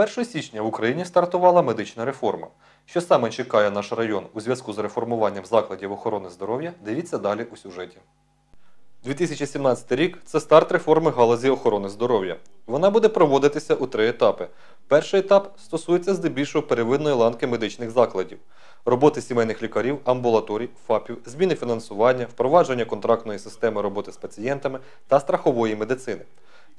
1 січня в Україні стартувала медична реформа. Що саме чекає наш район у зв'язку з реформуванням закладів охорони здоров'я, дивіться далі у сюжеті. 2017 рік це старт реформи галузі охорони здоров'я. Вона буде проводитися у три етапи. Перший етап стосується здебільшого первинної ланки медичних закладів, роботи сімейних лікарів, амбулаторій, ФАПів, зміни фінансування, впровадження контрактної системи роботи з пацієнтами та страхової медицини.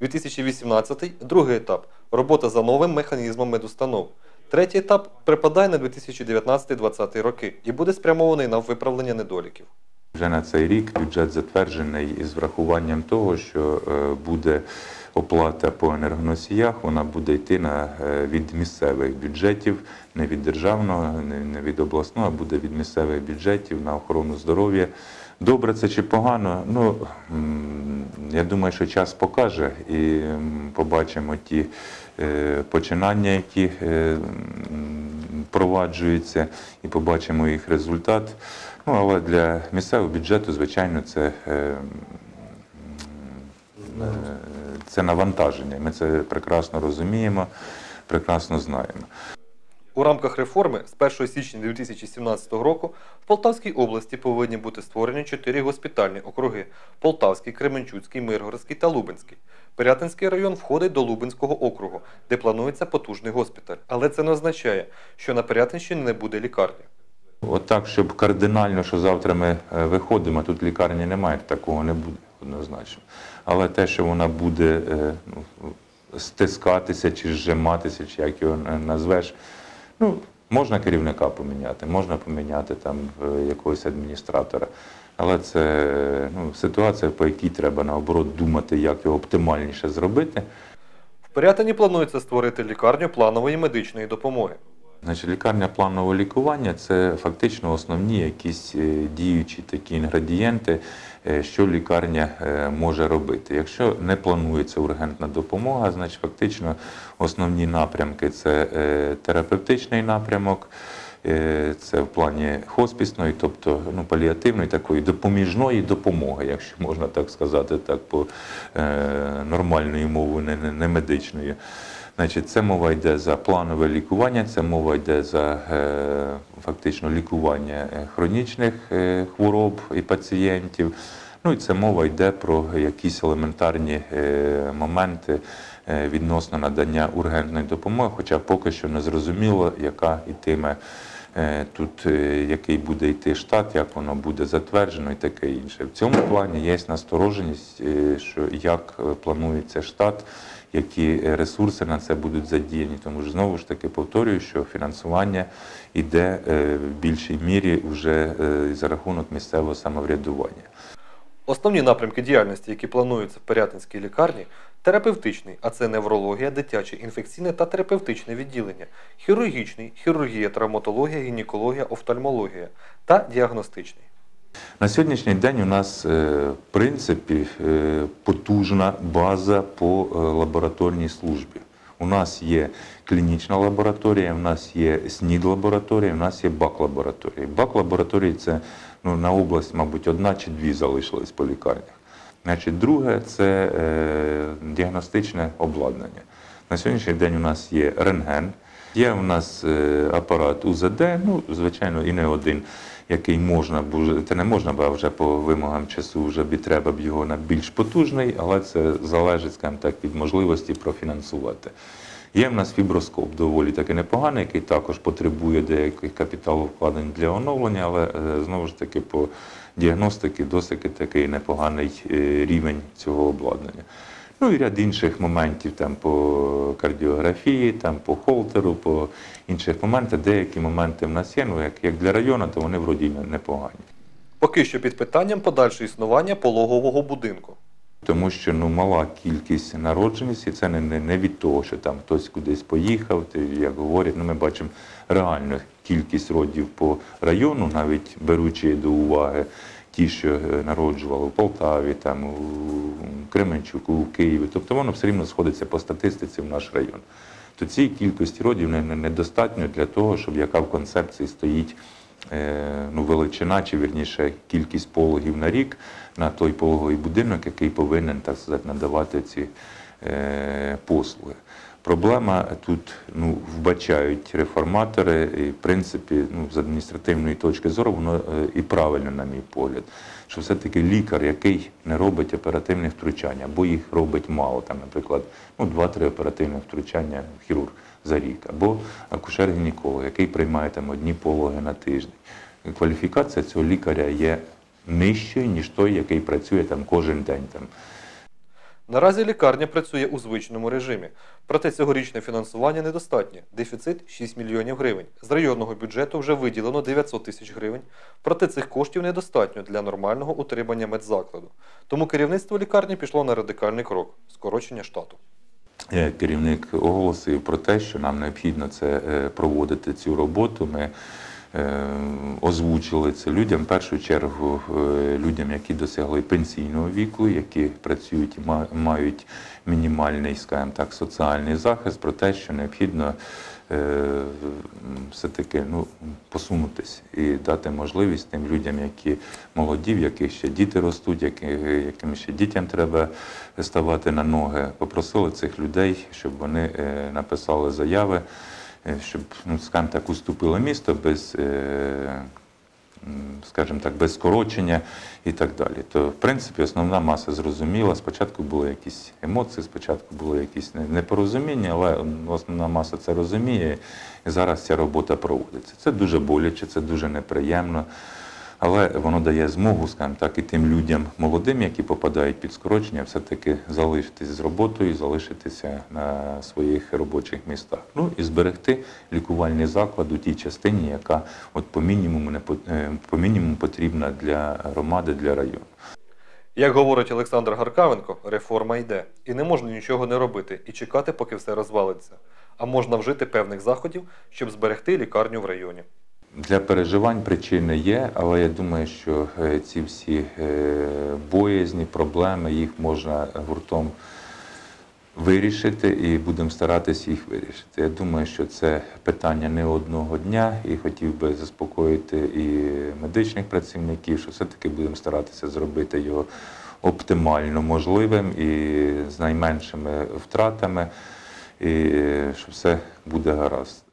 2018 – другий етап робота за новим механізмом медустанов. Третій етап припадає на 2019-2020 роки і буде спрямований на виправлення недоліків. Вже на цей рік бюджет затверджений із врахуванням того, що е, буде оплата по енергоносіях, вона буде йти на, е, від місцевих бюджетів, не від державного, не- не від обласного, а буде від місцевих бюджетів на охорону здоров'я. Добре це чи погано? Ну я думаю, що час покаже і побачимо ті е, починання, які е, м, впроваджуються, і побачимо їх результат. Ну, але для місцевого бюджету, звичайно, це, е, це навантаження. Ми це прекрасно розуміємо, прекрасно знаємо. У рамках реформи з 1 січня 2017 року в Полтавській області повинні бути створені чотири госпітальні округи: Полтавський, Кременчуцький, Миргородський та Лубенський. Пирятинський район входить до Лубенського округу, де планується потужний госпіталь. Але це не означає, що на Пирятинщині не буде лікарні. От так, щоб кардинально, що завтра ми е, виходимо, тут лікарні немає, такого не буде однозначно. Але те, що вона буде е, ну, стискатися чи зжиматися, чи як його е, назвеш, ну, можна керівника поміняти, можна поміняти там е, якогось адміністратора. Але це ну, ситуація, по якій треба наоборот думати, як його оптимальніше зробити. В Пирятині планується створити лікарню планової медичної допомоги. Значить, лікарня планового лікування це фактично основні якісь е, діючі такі інгредієнти, е, що лікарня е, може робити. Якщо не планується ургентна допомога, значить фактично основні напрямки це терапевтичний напрямок. Це в плані хоспісної, тобто ну, паліативної такої допоміжної допомоги, якщо можна так сказати, так по е, нормальною мовою, не, медичною. Значить, це мова йде за планове лікування, це мова йде за е, фактично лікування е, хронічних е, хвороб і пацієнтів. Ну і це мова йде про якісь елементарні моменти відносно надання ургентної допомоги, хоча поки що не зрозуміло, яка ітиме тут, який буде йти штат, як воно буде затверджено і таке інше. В цьому плані є настороженість, що як планується штат які ресурси на це будуть задіяні. Тому ж знову ж таки повторюю, що фінансування йде е, в більшій мірі вже е, за рахунок місцевого самоврядування. Основні напрямки діяльності, які плануються в Пирятинській лікарні, терапевтичний, а це неврологія, дитяче, інфекційне та терапевтичне відділення, хірургічний, хірургія, травматологія, гінекологія, офтальмологія та діагностичний. На сьогоднішній день у нас, е, в принципі, е, потужна база по е, лабораторній службі. У нас є клінічна лабораторія, у нас є СНІД-лабораторія, у нас є БАК-лабораторія. БАК-лабораторії це ну, на область, мабуть, одна чи дві залишились по лікарнях. Значить, друге це е, діагностичне обладнання. На сьогоднішній день у нас є рентген, є у нас апарат УЗД, ну, звичайно, і не один, який можна, б уже- це не можна, бо вже по вимогам часу вже б треба б його на більш потужний, але це залежить, скажімо так, від можливості профінансувати. Є в нас фіброскоп доволі таки непоганий, який також потребує деяких капіталовкладень для оновлення, але е, знову ж таки по діагностики досить такий непоганий е, рівень цього обладнання. Ну і ряд інших моментів там по кардіографії, там по холтеру, по інших моментах. Деякі моменти в нас є, ну як, як для району, то вони вроді непогані. Поки що під питанням подальше існування пологового будинку. Тому що ну, мала кількість народженість, і це не, не, не від того, що там хтось кудись поїхав, ти, як говорять, ну, ми бачимо реальну кількість родів по району, навіть беручи до уваги ті, що е, народжували в Полтаві, там, у Кременчуку, у Києві. Тобто воно все рівно сходиться по статистиці в наш район. То цієї кількості родів не- не- недостатньо для того, щоб яка в концепції стоїть е, ну, величина, чи вірніше кількість пологів на рік на той пологовий будинок, який повинен так сказати, надавати ці е, послуги. Проблема тут ну, вбачають реформатори, і в принципі, ну, з адміністративної точки зору, воно е, і правильно, на мій погляд, що все-таки лікар, який не робить оперативних втручань, або їх робить мало, там, наприклад, ну, 2-3 оперативних втручання хірург за рік, або акушер-гінеколог, який приймає там одні пологи на тиждень. Кваліфікація цього лікаря є нижчою, ніж той, який працює там кожен день. Там, Наразі лікарня працює у звичному режимі, проте цьогорічне фінансування недостатнє. Дефіцит 6 мільйонів гривень. З районного бюджету вже виділено 900 тисяч гривень, проте цих коштів недостатньо для нормального утримання медзакладу. Тому керівництво лікарні пішло на радикальний крок скорочення штату. Е, Керівник оголосив про те, що нам необхідно це е, проводити цю роботу. Ми озвучили це людям, в першу чергу е, людям, які досягли пенсійного віку, які працюють і ма- мають мінімальний, скажімо так, соціальний захист, про те, що необхідно е, все-таки ну, посунутись і дати можливість тим людям, які молоді, в яких ще діти ростуть, які, яким ще дітям треба ставати на ноги. Попросили цих людей, щоб вони е, написали заяви, е, щоб, ну, скажімо так, уступило місто без. е, скажімо так, без скорочення і так далі. То, в принципі, основна маса зрозуміла. Спочатку були якісь емоції, спочатку було якісь непорозуміння, але основна маса це розуміє, і зараз ця робота проводиться. Це дуже боляче, це дуже неприємно. Але воно дає змогу, скажімо так, і тим людям молодим, які попадають під скорочення, все-таки залишитись з роботою, залишитися на своїх робочих містах. Ну і зберегти лікувальний заклад у тій частині, яка от по мінімуму не по, е, мінімуму потрібна для громади, для району. Як говорить Олександр Гаркавенко, реформа йде. І не можна нічого не робити і чекати, поки все розвалиться. А можна вжити певних заходів, щоб зберегти лікарню в районі. Для переживань причини є, але я думаю, що е, ці всі е, боязні, проблеми, їх можна гуртом вирішити і будемо старатися їх вирішити. Я думаю, що це питання не одного дня, і хотів би заспокоїти і медичних працівників, що все-таки будемо старатися зробити його оптимально можливим і з найменшими втратами, і е, що все буде гаразд.